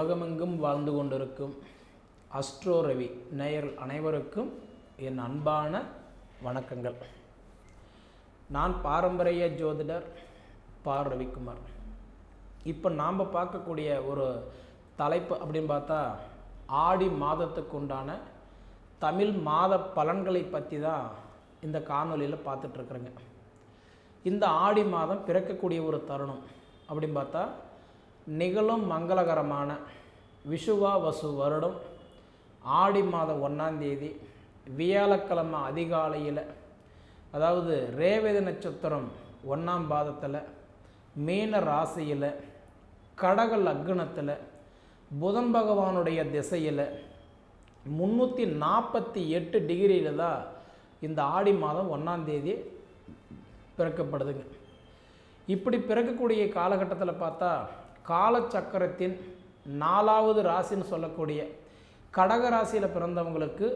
உலகமெங்கும் வாழ்ந்து கொண்டிருக்கும் அஸ்ட்ரோ ரவி நேயர்கள் அனைவருக்கும் என் அன்பான வணக்கங்கள். நான் பாரம்பரிய ஜோதிடர் பா ரவிக்குமார். இப்போ நாம் பார்க்கக்கூடிய ஒரு தலைப்பு அப்படின்னு பார்த்தா ஆடி மாதத்துக்கு உண்டான தமிழ் மாத பலன்களை பற்றி தான் இந்த காணொலியில் பார்த்துட்ருக்குறேங்க இந்த ஆடி மாதம் பிறக்கக்கூடிய ஒரு தருணம் அப்படின்னு பார்த்தா நிகழும் மங்களகரமான விஷுவா வசு வருடம் ஆடி மாதம் ஒன்றாந்தேதி வியாழக்கிழமை அதிகாலையில் அதாவது ரேவதி நட்சத்திரம் ஒன்றாம் பாதத்தில் மீன ராசியில் கடக லக்னத்தில் புதன் பகவானுடைய திசையில் முந்நூற்றி நாற்பத்தி எட்டு டிகிரியில் தான் இந்த ஆடி மாதம் ஒன்றாந்தேதி பிறக்கப்படுதுங்க. இப்படி பிறக்கக்கூடிய காலகட்டத்தில் பார்த்தா காலச்சக்கரத்தின் நாலாவது ராசின்னு சொல்லக்கூடிய கடக ராசியில் பிறந்தவங்களுக்கு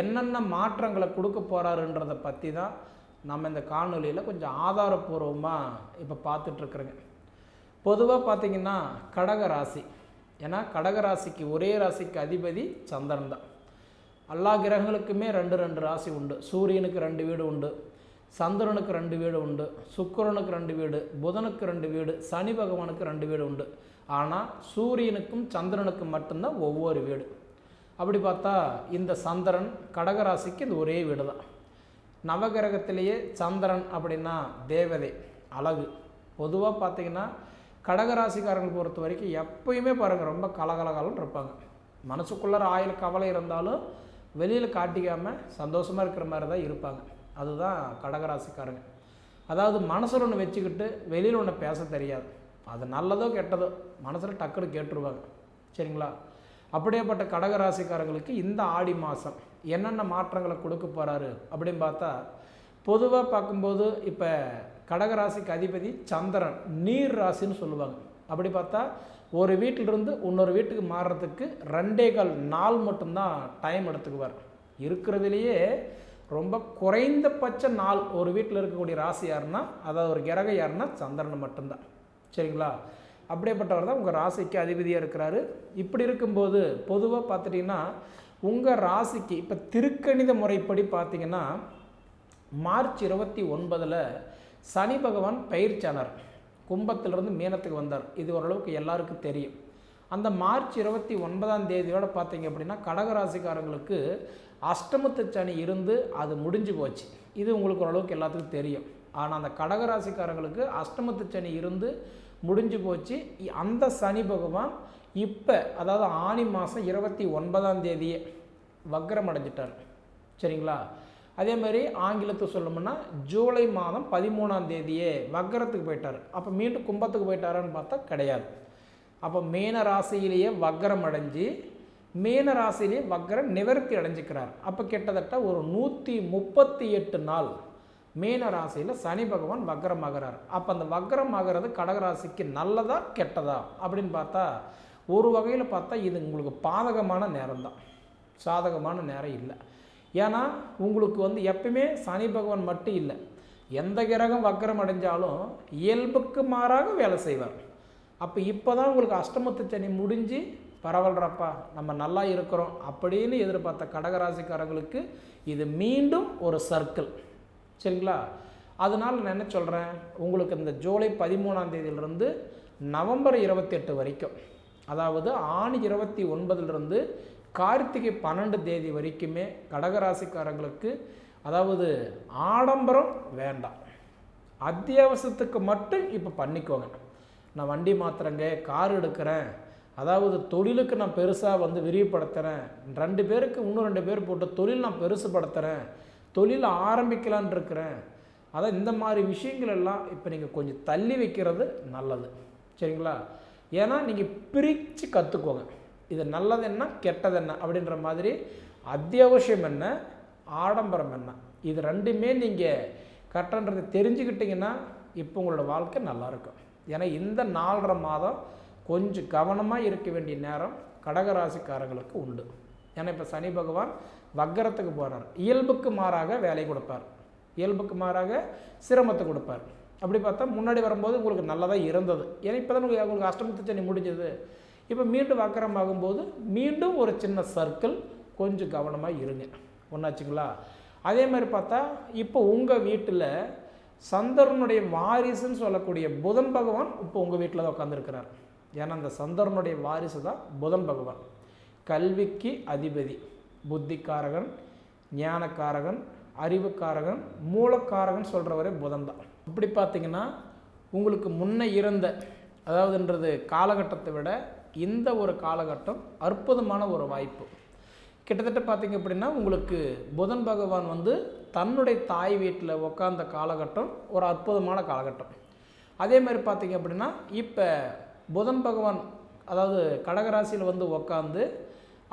என்னென்ன மாற்றங்களை கொடுக்க போகிறாருன்றதை பற்றி தான் நம்ம இந்த காணொலியில் கொஞ்சம் ஆதாரபூர்வமாக இப்போ பார்த்துட்ருக்குறோங்க பொதுவாக பார்த்திங்கன்னா கடக ராசி. ஏன்னா கடக ராசிக்கு ஒரே ராசிக்கு அதிபதி சந்திரன் தான். எல்லா கிரகங்களுக்குமே ரெண்டு ரெண்டு ராசி உண்டு. சூரியனுக்கு ரெண்டு வீடு உண்டு. சந்திரனுக்கு ரெண்டு வீடு உண்டு சுக்கரனுக்கு ரெண்டு வீடு புதனுக்கு ரெண்டு வீடு சனி பகவானுக்கு ரெண்டு வீடு உண்டு. ஆனால் சூரியனுக்கும் சந்திரனுக்கும் மட்டும்தான் ஒவ்வொரு வீடு. அப்படி பார்த்தா இந்த சந்திரன் கடகராசிக்கு இந்த ஒரே வீடு தான் நவகிரகத்திலேயே சந்திரன் அப்படின்னா தேவதை அழகு. பொதுவாக பார்த்தீங்கன்னா கடகராசிக்காரங்களை பொறுத்த வரைக்கும் எப்பயுமே பாருங்கள் ரொம்ப கலகலகாலம் இருப்பாங்க. மனசுக்குள்ளார ஆயில் கவலை இருந்தாலும் வெளியில் காட்டிக்காமல் சந்தோஷமாக இருக்கிற மாதிரி தான் இருப்பாங்க. அதுதான் கடகராசிக்காரங்க. அதாவது மனசில் ஒன்று வச்சுக்கிட்டு வெளியில் ஒன்று பேச தெரியாது. அது நல்லதோ கெட்டதோ மனசில் டக்குன்னு கேட்டுருவாங்க. சரிங்களா? அப்படியேப்பட்ட கடகராசிக்காரங்களுக்கு இந்த ஆடி மாதம் என்னென்ன மாற்றங்களை கொடுக்க போகிறாரு அப்படின்னு பார்த்தா பொதுவாக பார்க்கும்போது இப்போ கடகராசிக்கு அதிபதி சந்திரன் நீர் ராசின்னு சொல்லுவாங்க. அப்படி பார்த்தா ஒரு வீட்டிலிருந்து இன்னொரு வீட்டுக்கு மாறுறதுக்கு ரெண்டே கால் நாள் மட்டும்தான் டைம் எடுத்துக்குவார். இருக்கிறதுலையே ரொம்ப குறைந்தபட்ச நாள் ஒரு வீட்டில் இருக்கக்கூடிய ராசி யாருன்னா அதாவது ஒரு கிரக யாருன்னா சந்திரன் மட்டும்தான். சரிங்களா? அப்படியேப்பட்டவர் தான் உங்கள் ராசிக்கு அதிபதியாக இருக்கிறாரு. இப்படி இருக்கும்போது பொதுவாக பார்த்துட்டிங்கன்னா உங்கள் ராசிக்கு இப்போ திருக்கணித முறைப்படி பார்த்தீங்கன்னா மார்ச் இருபத்தி ஒன்பதில் சனி பகவான் பயிர்ச்சானார் கும்பத்திலிருந்து மீனத்துக்கு வந்தார். இது ஓரளவுக்கு எல்லாருக்கும் தெரியும். அந்த மார்ச் இருபத்தி ஒன்பதாம் தேதியோடு பார்த்தீங்க அப்படின்னா கடகராசிக்காரங்களுக்கு அஷ்டமத்து சனி இருந்து அது முடிஞ்சு போச்சு. இது உங்களுக்கு ஓரளவுக்கு எல்லாத்துக்கும் தெரியும். ஆனால் அந்த கடகராசிக்காரங்களுக்கு அஷ்டமத்து சனி இருந்து முடிஞ்சு போச்சு. அந்த சனி பகவான் இப்போ அதாவது ஆணி மாதம் இருபத்தி ஒன்பதாம் தேதியே வக்ரம் அடைஞ்சிட்டார். சரிங்களா? அதே மாதிரி ஆங்கிலத்தை சொல்லணும்னா ஜூலை மாதம் பதிமூணாம் தேதியே வக்கரத்துக்கு போயிட்டார். அப்போ மீண்டும் கும்பத்துக்கு போயிட்டாரான்னு பார்த்தா கிடையாது. அப்போ மேன ராசியிலேயே வக்கரம் அடைஞ்சு மேன ராசியிலேயே வக்கரம் நிவர்த்தி அடைஞ்சிக்கிறார். அப்போ கிட்டத்தட்ட ஒரு நூற்றி முப்பத்தி எட்டு நாள் மீன ராசியில் சனி பகவான் வக்ரம் ஆகிறார் அப்போ அந்த வக்ரம் ஆகிறது கடகராசிக்கு நல்லதா கெட்டதா அப்படின்னு பார்த்தா ஒரு வகையில் பார்த்தா இது உங்களுக்கு பாதகமான நேரம் தான் சாதகமான நேரம் இல்லை. ஏன்னா உங்களுக்கு வந்து எப்பயுமே சனி பகவான் மட்டும் இல்லை எந்த கிரகம் வக்ரம் அடைஞ்சாலும் இயல்புக்கு மாறாக வேலை செய்வார். அப்போ இப்போ தான் உங்களுக்கு அஷ்டமத்து சனி முடிஞ்சு பரவல்றப்பா நம்ம நல்லா இருக்கிறோம் அப்படின்னு எதிர்பார்த்த கடகராசிக்காரங்களுக்கு இது மீண்டும் ஒரு சர்க்கிள் சரிங்களா? அதனால் நான் என்ன சொல்கிறேன் உங்களுக்கு இந்த ஜூலை பதிமூணாம் தேதியிலிருந்து நவம்பர் இருபத்தெட்டு வரைக்கும் அதாவது ஆணி இருபத்தி ஒன்பதுலேருந்து கார்த்திகை பன்னெண்டு தேதி வரைக்குமே கடகராசிக்காரங்களுக்கு அதாவது ஆடம்பரம் வேண்டாம். அத்தியாவசியத்துக்கு மட்டும் இப்போ பண்ணிக்கோங்க. நான் வண்டி மாத்துறேங்க கார் எடுக்கிறேன். அதாவது தொழிலுக்கு நான் பெருசாக வந்து விரிவுபடுத்துகிறேன் ரெண்டு பேருக்கு இன்னும் ரெண்டு பேர் போட்டு தொழில் நான் பெருசுப்படுத்துகிறேன் தொழில் ஆரம்பிக்கலான் இருக்கிறேன். அதான் இந்த மாதிரி விஷயங்கள் எல்லாம் இப்போ நீங்கள் கொஞ்சம் தள்ளி வைக்கிறது நல்லது. சரிங்களா? ஏன்னா நீங்கள் பிரித்து கற்றுக்கோங்க இது நல்லது என்ன கெட்டது என்ன அப்படின்ற மாதிரி அத்தியாவசியம் என்ன ஆடம்பரம் என்ன? இது ரெண்டுமே நீங்கள் கரெக்டான்றதை தெரிஞ்சுக்கிட்டிங்கன்னா இப்போ உங்களோட வாழ்க்கை நல்லாயிருக்கும் ஏன்னா இந்த நாலரை மாதம் கொஞ்சம் கவனமாக இருக்க வேண்டிய நேரம் கடகராசிக்காரங்களுக்கு உண்டு. ஏன்னா இப்போ சனி பகவான் வக்கரத்துக்கு போகிறார் இயல்புக்கு மாறாக வேலை கொடுப்பார். இயல்புக்கு மாறாக சிரமத்தை கொடுப்பார். அப்படி பார்த்தா முன்னாடி வரும்போது உங்களுக்கு நல்லதாக இருந்தது. ஏன்னா இப்போ தான் உங்களுக்கு அஷ்டமத்து சனி முடிஞ்சது. இப்போ மீண்டும் வக்கரமாகும்போது மீண்டும் ஒரு சின்ன சர்க்கிள் கொஞ்சம் கவனமாக இருங்க. ஒன்றாச்சுங்களா அதே மாதிரி பார்த்தா இப்போ உங்கள் வீட்டில் சந்தருனுடைய வாரிசுன்னு சொல்லக்கூடிய புதன் பகவான் இப்போ உங்கள் வீட்டில் தான் உட்காந்துருக்கிறார் ஏன்னா அந்த சந்திரனுடைய வாரிசு தான் புதன் பகவான். கல்விக்கு அதிபதி புத்திக்காரகன் ஞானக்காரகன் அறிவுக்காரகன் மூலக்காரகன் சொல்கிறவரே புதன் தான். அப்படி பார்த்தீங்கன்னா உங்களுக்கு முன்ன இருந்த அதாவதுன்றது காலகட்டத்தை விட இந்த ஒரு காலகட்டம் அற்புதமான ஒரு வாய்ப்பு. கிட்டத்தட்ட பார்த்தீங்க அப்படின்னா உங்களுக்கு புதன் பகவான் வந்து தன்னுடைய தாய் வீட்டில் உட்காந்த காலகட்டம் ஒரு அற்புதமான காலகட்டம். அதே மாதிரி பார்த்திங்க அப்படின்னா இப்போ புதன் பகவான் அதாவது கடகராசியில் வந்து உக்காந்து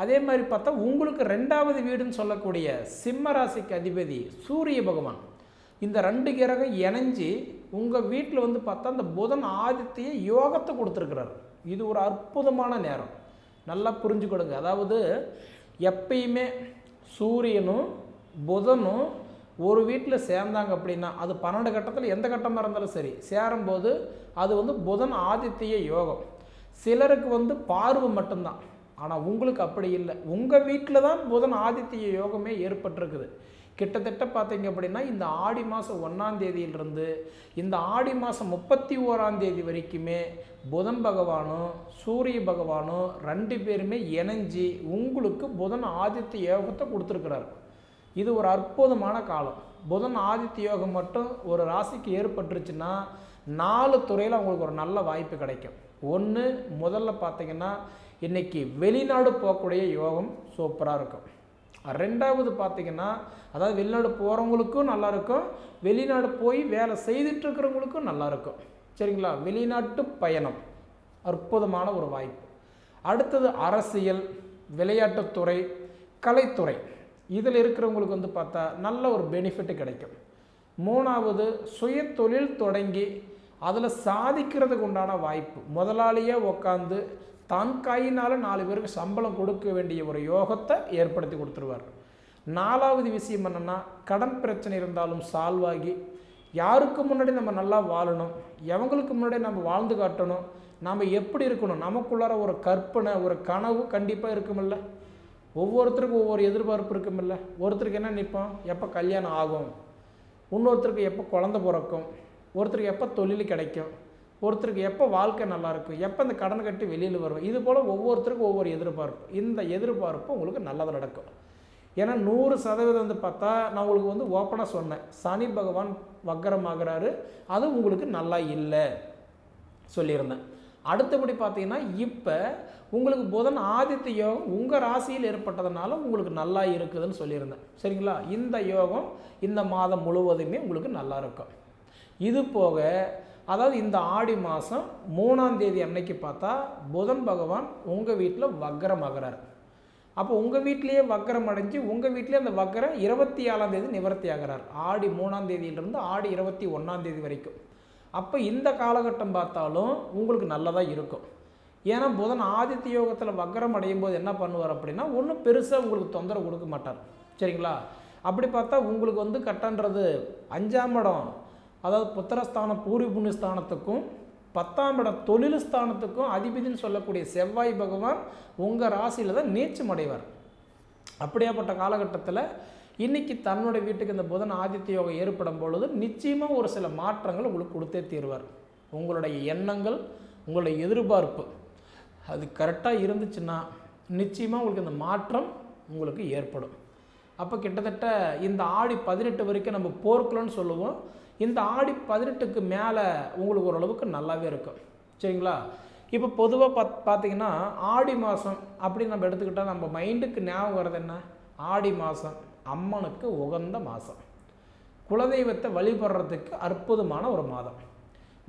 அதே மாதிரி பார்த்தா உங்களுக்கு ரெண்டாவது வீடுன்னு சொல்லக்கூடிய சிம்ம ராசிக்கு அதிபதி சூரிய பகவான். இந்த ரெண்டு கிரகம் இணைஞ்சி உங்கள் வீட்டில் வந்து பார்த்தா அந்த புதன் ஆதித்திய யோகத்தை கொடுத்துருக்கிறார். இது ஒரு அற்புதமான நேரம். நல்லா புரிஞ்சுக்கொடுங்க. அதாவது எப்பயுமே சூரியனும் புதனும் ஒரு வீட்டில் சேர்ந்தாங்க அப்படின்னா அது பன்னெண்டு கட்டத்தில் எந்த கட்டமாக இருந்தாலும் சரி சேரும்போது அது வந்து புதன் ஆதித்ய யோகம். சிலருக்கு வந்து பார்வை மட்டும்தான். ஆனால் உங்களுக்கு அப்படி இல்லை. உங்கள் வீட்டில் தான் புதன் ஆதித்ய யோகமே ஏற்பட்டிருக்குது. கிட்டத்தட்ட பார்த்தீங்க அப்படின்னா இந்த ஆடி மாதம் ஒன்றாம் தேதியிலிருந்து இந்த ஆடி மாதம் முப்பத்தி ஓராம் தேதி வரைக்குமே புதன் பகவானும் சூரிய பகவானும் ரெண்டு பேருமே இணைஞ்சி உங்களுக்கு புதன் ஆதித்ய யோகத்தை கொடுத்துருக்கிறார் இது ஒரு அற்புதமான காலம். புதன் ஆதித்ய யோகம் மட்டும் ஒரு ராசிக்கு ஏற்பட்டுருச்சுன்னா நாலு துறையில் அவங்களுக்கு ஒரு நல்ல வாய்ப்பு கிடைக்கும். ஒன்று முதல்ல பார்த்திங்கன்னா இன்றைக்கி வெளிநாடு போகக்கூடிய யோகம் சூப்பராக இருக்கும். ரெண்டாவது பார்த்திங்கன்னா அதாவது வெளிநாடு போகிறவங்களுக்கும் நல்லாயிருக்கும் வெளிநாடு போய் வேலை செய்துட்டு நல்லாயிருக்கும் சரிங்களா? வெளிநாட்டு பயணம். அற்புதமான ஒரு வாய்ப்பு. அடுத்தது அரசியல் விளையாட்டுத்துறை கலைத்துறை. இதில் இருக்கிறவங்களுக்கு வந்து பார்த்தா நல்ல ஒரு பெனிஃபிட்டு கிடைக்கும். மூணாவது சுய தொழில் தொடங்கி அதில் சாதிக்கிறதுக்கு உண்டான வாய்ப்பு. முதலாளியாக உக்காந்து தன் கையினால் நாலு பேருக்கு சம்பளம் கொடுக்க வேண்டிய ஒரு யோகத்தை ஏற்படுத்தி கொடுத்துருவார். நாலாவது விஷயம் என்னென்னா கடன் பிரச்சனை இருந்தாலும் சால்வ் ஆகி யாருக்கு முன்னாடி நம்ம நல்லா வாழணும் எவங்களுக்கு முன்னாடி நம்ம வாழ்ந்து காட்டணும் நாம் எப்படி இருக்கணும் நமக்குள்ளார ஒரு கற்பனை ஒரு கனவு கண்டிப்பாக இருக்குமில்ல? ஒவ்வொருத்தருக்கும் ஒவ்வொரு எதிர்பார்ப்பு இருக்குமில்ல. ஒருத்தருக்கு என்ன நிற்போம் எப்போ கல்யாணம் ஆகும்? இன்னொருத்தருக்கு எப்போ குழந்த பிறக்கும்? ஒருத்தருக்கு எப்போ தொழில் கிடைக்கும்? ஒருத்தருக்கு எப்போ வாழ்க்கை நல்லாயிருக்கும் எப்போ இந்த கடன் கட்டி வெளியில் வரும் இது போல் ஒவ்வொருத்தருக்கும் ஒவ்வொரு எதிர்பார்ப்பு. இந்த எதிர்பார்ப்பு உங்களுக்கு நல்லது நடக்கும். ஏன்னா நூறு சதவீதம் வந்து பார்த்தா நான் உங்களுக்கு வந்து ஓப்பனாக சொன்னேன். சனி பகவான் வக்கரமாகிறாரு. அது உங்களுக்கு நல்லா இல்லை. சொல்லியிருந்தேன். அடுத்தபடி பார்த்தீங்கன்னா இப்போ உங்களுக்கு புதன் ஆதித்ய யோகம் உங்கள் ராசியில் ஏற்பட்டதுனால உங்களுக்கு நல்லா இருக்குதுன்னு சொல்லியிருந்தேன். சரிங்களா? இந்த யோகம் இந்த மாதம் முழுவதுமே உங்களுக்கு நல்லா இருக்கும். இது போக அதாவது இந்த ஆடி மாதம் மூணாம் தேதி அன்னைக்கு பார்த்தா புதன் பகவான் உங்கள் வீட்டில் வக்கரமாகிறார் அப்போ உங்கள் வீட்லேயே வக்கரம் அடைஞ்சு உங்கள் வீட்லேயே அந்த வக்கரம் இருபத்தி ஏழாம் தேதி நிவர்த்தி ஆகிறார். ஆடி மூணாம் தேதியிலிருந்து ஆடி இருபத்தி ஒன்றாம் தேதி வரைக்கும். அப்போ இந்த காலகட்டம் பார்த்தாலும் உங்களுக்கு நல்லதாக இருக்கும். ஏன்னா புதன் ஆதித்ய யோகத்தில் வக்கரம் அடையும் போது என்ன பண்ணுவார் அப்படின்னா ஒன்றும் பெருசாக உங்களுக்கு தொந்தரவு கொடுக்க மாட்டார். சரிங்களா? அப்படி பார்த்தா உங்களுக்கு வந்து கட்டன்றது அஞ்சாம் இடம். அதாவது புத்திரஸ்தானம் புண்ணிய ஸ்தானத்துக்கும் பத்தாம் இடம் தொழில் ஸ்தானத்துக்கும் அதிபதினு சொல்லக்கூடிய செவ்வாய் பகவான் உங்கள் ராசியில் தான் நீச்சம் அடைவார். அப்படியாப்பட்ட காலகட்டத்தில் இன்னைக்கு தன்னுடைய வீட்டுக்கு இந்த புதன் ஆதித்ய யோகம் ஏற்படும் பொழுது நிச்சயமாக ஒரு சில மாற்றங்கள் உங்களுக்கு கொடுத்தே தீர்வார். உங்களுடைய எண்ணங்கள் உங்களுடைய எதிர்பார்ப்பு. அது கரெக்டாக இருந்துச்சுன்னா நிச்சயமாக உங்களுக்கு இந்த மாற்றம் உங்களுக்கு ஏற்படும். அப்போ கிட்டத்தட்ட இந்த ஆடி பதினெட்டு வரைக்கும் நம்ம போர்க்குலன்னு சொல்லுவோம். இந்த ஆடி பதினெட்டுக்கு மேலே உங்களுக்கு ஓரளவுக்கு நல்லாவே இருக்கும். சரிங்களா? இப்போ பொதுவாக பத் பார்த்தீங்கன்னா ஆடி மாதம் அப்படின்னு நம்ம எடுத்துக்கிட்டால் நம்ம மைண்டுக்கு ஞாபகம் வர்றது என்ன? ஆடி மாதம் அம்மனுக்கு உகந்த மாதம் குலதெய்வத்தை வழிபடுறதுக்கு அற்புதமான ஒரு மாதம்.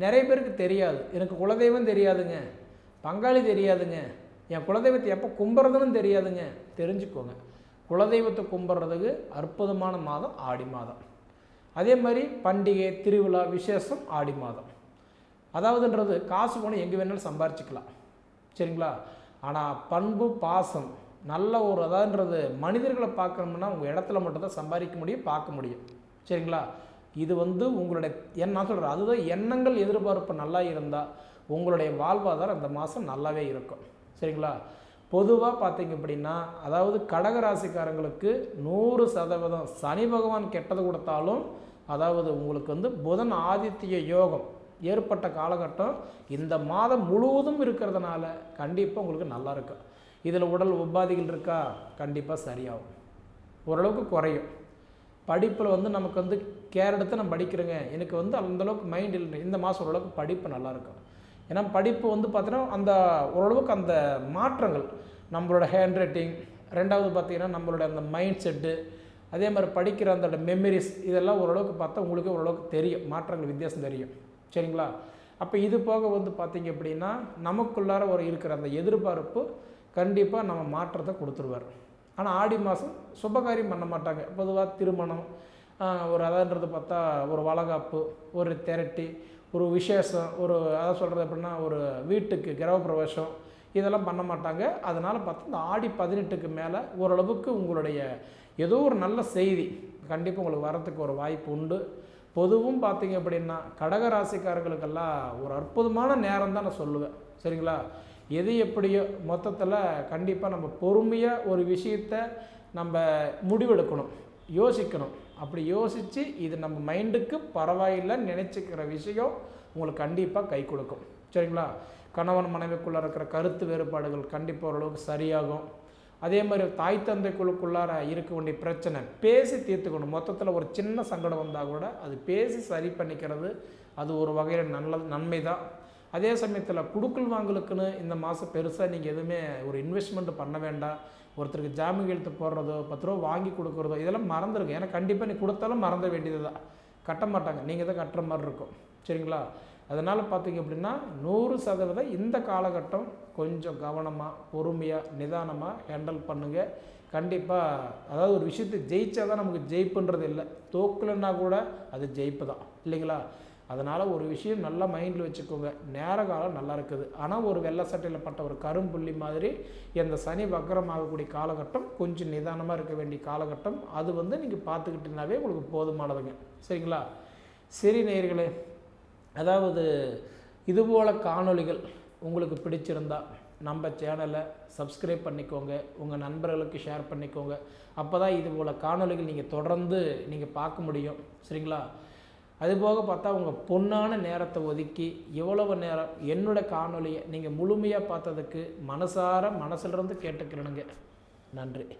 நிறைய பேருக்கு தெரியாது. எனக்கு குலதெய்வம் தெரியாதுங்க. பங்காளி தெரியாதுங்க. என் குலதெய்வத்தை எப்போ கும்பிட்றதுன்னு தெரியாதுங்க. தெரிஞ்சுக்கோங்க. குலதெய்வத்தை கும்பிட்றதுக்கு அற்புதமான மாதம் ஆடி மாதம். அதே மாதிரி பண்டிகை திருவிழா விசேஷம் ஆடி மாதம். அதாவதுன்றது காசு போனால் எங்கே வேணாலும் சம்பாரிச்சிக்கலாம். சரிங்களா? ஆனால் பண்பு பாசம் நல்ல ஒரு அதான்றது மனிதர்களை பார்க்கணும்னா உங்கள் இடத்துல மட்டும்தான் சம்பாதிக்க முடியும் பார்க்க முடியும். சரிங்களா? இது வந்து உங்களுடைய என்ன சொல்கிறேன் அதுதான் எண்ணங்கள் எதிர்பார்ப்பு நல்லா இருந்தால் உங்களுடைய வாழ்வாதாரம் இந்த மாதம் நல்லாவே இருக்கும். சரிங்களா? பொதுவாக பார்த்தீங்க அப்படின்னா அதாவது கடகராசிக்காரங்களுக்கு நூறு சதவீதம் சனி பகவான் கெட்டது கொடுத்தாலும் அதாவது உங்களுக்கு வந்து புதன் ஆதித்ய யோகம் ஏற்பட்ட காலகட்டம் இந்த மாதம் முழுவதும் இருக்கிறதுனால கண்டிப்பாக உங்களுக்கு நல்லா இருக்கும் இதில் உடல் உபாதைகள் இருக்கா? கண்டிப்பாக சரியாகும். ஓரளவுக்கு குறையும். படிப்பில் வந்து நமக்கு வந்து கேர் எடுத்து நம்ம படிக்கிறேங்க. எனக்கு வந்து அந்தளவுக்கு மைண்ட் இல்லை இந்த மாதம் ஓரளவுக்கு படிப்பு நல்லாயிருக்கும் ஏன்னா படிப்பு வந்து பார்த்தீங்கன்னா அந்த ஓரளவுக்கு அந்த மாற்றங்கள் நம்மளோட ஹேண்ட் ரைட்டிங் ரெண்டாவது பார்த்தீங்கன்னா நம்மளோட அந்த மைண்ட் செட்டு அதே மாதிரி படிக்கிற அந்த மெமரிஸ் இதெல்லாம் ஓரளவுக்கு பார்த்தா உங்களுக்கு ஓரளவுக்கு தெரியும் மாற்றங்கள் வித்தியாசம் தெரியும். சரிங்களா? அப்போ இது போக வந்து பார்த்திங்க அப்படின்னா நமக்குள்ளார ஒரு இருக்கிற அந்த எதிர்பார்ப்பு கண்டிப்பாக நம்ம மாற்றத்தை கொடுத்துருவார். ஆனால் ஆடி மாதம் சுபகாரியம் பண்ண மாட்டாங்க. பொதுவாக திருமணம் ஒரு அதான்றது பார்த்தா ஒரு வளகாப்பு ஒரு திரட்டி ஒரு விசேஷம் ஒரு அதை சொல்கிறது எப்படின்னா ஒரு வீட்டுக்கு கிரகப்பிரவேசம் இதெல்லாம் பண்ண மாட்டாங்க. அதனால் பார்த்தா இந்த ஆடி பதினெட்டுக்கு மேலே ஓரளவுக்கு உங்களுடைய ஏதோ ஒரு நல்ல செய்தி கண்டிப்பாக உங்களுக்கு வரத்துக்கு ஒரு வாய்ப்பு உண்டு. பொதுவும் பார்த்தீங்க அப்படின்னா கடக ராசிக்காரர்களுக்கெல்லாம் ஒரு அற்புதமான நேரம் தான் நான் சொல்லுவேன். சரிங்களா? எது எப்படியோ மொத்தத்தில் கண்டிப்பாக நம்ம பொறுமையாக ஒரு விஷயத்தை நம்ம முடிவெடுக்கணும் யோசிக்கணும். அப்படி யோசித்து இது நம்ம மைண்டுக்கு பரவாயில்லைன்னு நினச்சிக்கிற விஷயம் உங்களுக்கு கண்டிப்பாக கை கொடுக்கும். சரிங்களா? கணவன் மனைவிக்குள்ளே இருக்கிற கருத்து வேறுபாடுகள் கண்டிப்பாக ஓரளவுக்கு சரியாகும். அதே மாதிரி தாய் தந்தைக்குழுக்குள்ளார இருக்க வேண்டிய பிரச்சனை பேசி தீர்த்துக்கணும். மொத்தத்தில் ஒரு சின்ன சங்கடம் வந்தால் கூட அது பேசி சரி பண்ணிக்கிறது அது ஒரு வகையில் நல்ல நன்மை தான் அதே சமயத்தில் குடுக்கல் வாங்கலுக்குன்னு இந்த மாதம் பெருசாக நீங்கள் எதுவுமே ஒரு இன்வெஸ்ட்மெண்ட் பண்ண வேண்டாம். ஒருத்தருக்கு ஜாமீன் எழுத்து போடுறதோ பத்து ரூபா வாங்கி கொடுக்குறதோ இதெல்லாம் மறந்துருங்க. ஏன்னா கண்டிப்பாக நீ கொடுத்தாலும் மறந்த வேண்டியது தான் கட்ட மாட்டாங்க. நீங்கள் தான் கட்டுற மாதிரி இருக்கும். சரிங்களா? அதனால் பார்த்தீங்க அப்படின்னா நூறு சதவீதம் இந்த காலகட்டம் கொஞ்சம் கவனமாக பொறுமையாக நிதானமாக ஹேண்டில் பண்ணுங்கள் கண்டிப்பாக அதாவது ஒரு விஷயத்தை ஜெயிச்சா தான் நமக்கு ஜெயிப்புன்றது இல்லை. தோக்கலைன்னா கூட அது ஜெயிப்பு தான் இல்லைங்களா? அதனால் ஒரு விஷயம் நல்லா மைண்டில் வச்சுக்கோங்க. நேர காலம் நல்லா இருக்குது. ஆனால் ஒரு வெள்ளை சட்டையில் பட்ட ஒரு கரும்புள்ளி மாதிரி இந்த சனி வக்கரமாகக்கூடிய காலகட்டம் கொஞ்சம் நிதானமாக இருக்க வேண்டிய காலகட்டம். அது வந்து நீங்கள் பார்த்துக்கிட்டீங்கன்னாவே உங்களுக்கு போதுமானதுங்க. சரிங்களா? சரி நேயர்களே அதாவது இதுபோல் காணொளிகள் உங்களுக்கு பிடிச்சிருந்தா நம்ம சேனலை சப்ஸ்கிரைப் பண்ணிக்கோங்க. உங்கள் நண்பர்களுக்கு ஷேர் பண்ணிக்கோங்க. அப்போ தான் இது போல் காணொளிகள் நீங்கள் தொடர்ந்து நீங்கள் பார்க்க முடியும். சரிங்களா? அதுபோக பார்த்தா உங்கள் பொண்ணான நேரத்தை ஒதுக்கி எவ்வளவு நேரம் என்னோட காணொலியை நீங்கள் முழுமையாக பார்த்ததுக்கு மனசார மனசிலிருந்து கேட்டுக்கிறனுங்க. நன்றி.